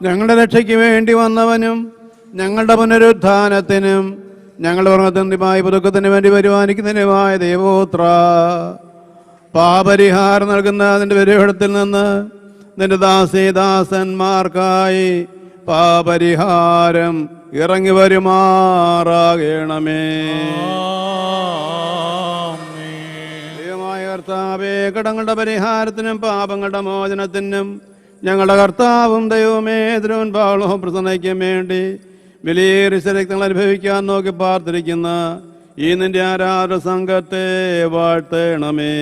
ഞങ്ങളുടെ രക്ഷയ്ക്ക് വേണ്ടി വന്നവനും ഞങ്ങളുടെ പുനരുദ്ധാനത്തിനും ഞങ്ങളുടെ വർമ്മതന്തിമായ പുതുക്കത്തിന് വേണ്ടി പരിപാലിക്കുന്നതിനുമായ ദൈവോത്ര പാപരിഹാരം നൽകുന്ന അതിന്റെ പരിവേടത്തിൽ നിന്ന് നിന്റെ ദാസീദാസന്മാർക്കായി പാപരിഹാരം ഇറങ്ങി വരുമാറാകണമേ. ദൈവമായ കർത്താവേ കടങ്ങളുടെ പരിഹാരത്തിനും പാപങ്ങളുടെ മോചനത്തിനും ഞങ്ങളുടെ കർത്താവും ദൈവമേ തിരുവൻപാളവും പ്രസന്നയ്ക്കും വേണ്ടി വിലയേറിയ രക്തങ്ങൾ അനുഭവിക്കാൻ നോക്കി പാർത്തിരിക്കുന്ന ഈ നിന്റെ ആരാധ സംഘത്തെ വാഴ്ത്തണമേ.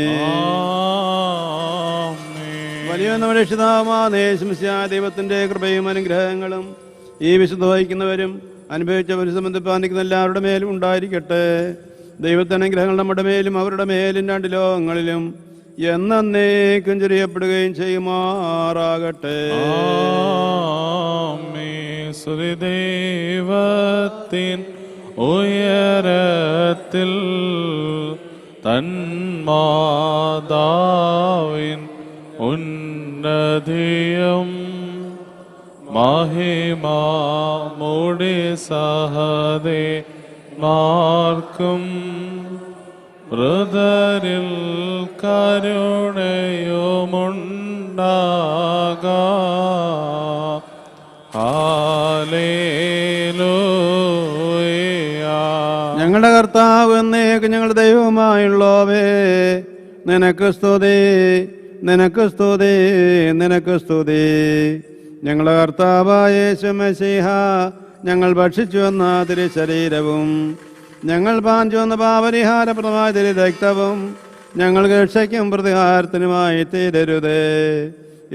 വലിയ നമ്മുടെ രക്ഷിതാമാശംസ്യ ദൈവത്തിന്റെ കൃപയും അനുഗ്രഹങ്ങളും ഈ വിശുദ്ധ വഹിക്കുന്നവരും അനുഭവിച്ചവരും സംബന്ധിപ്പാനിക്കുന്ന എല്ലാവരുടെ മേലും ഉണ്ടായിരിക്കട്ടെ. ദൈവത്തിന്റെ അനുഗ്രഹങ്ങൾ നമ്മുടെ മേലും അവരുടെ മേലും രണ്ട് ലോകങ്ങളിലും എന്നേക്കും ചെറിയപ്പെടുകയും ചെയ്യുമാറാകട്ടെ. ശ്രീദേവത്തിൻ ഉയരത്തിൽ തന്മാതാവിൻ ഉന്നതിയും മഹിമാമുടി സഹദേ മാർക്കും ബ്രദരിൽ കരുണയുമുണ്ടാകാ. ഞങ്ങളുടെ കർത്താവ് എന്നേക്ക് ഞങ്ങളുടെ ദൈവമായുള്ളവേ നിനക്ക് സ്തുതി നിനക്ക് സ്തുതി നിനക്ക് സ്തുതി. ഞങ്ങളുടെ കർത്താവായ യേശുമശിഹ ഞങ്ങൾ ഭക്ഷിച്ചു വന്ന തിരു ശരീരവും ഞങ്ങൾ പാഞ്ചു വന്ന പാപരിഹാരപ്രദമായ തിരു രക്തവും ഞങ്ങൾക്ക് രക്ഷയ്ക്കും പ്രതിഹാരത്തിനുമായി തീരരുതേ.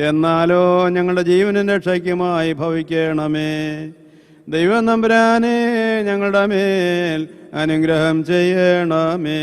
എന്നാലോ ഞങ്ങളുടെ ജീവനും രക്ഷയ്ക്കുമായി ഭവിക്കണമേ. ദൈവം നമ്പുരാനെ ഞങ്ങളുടെ മേൽ അനുഗ്രഹം ചെയ്യണമേ.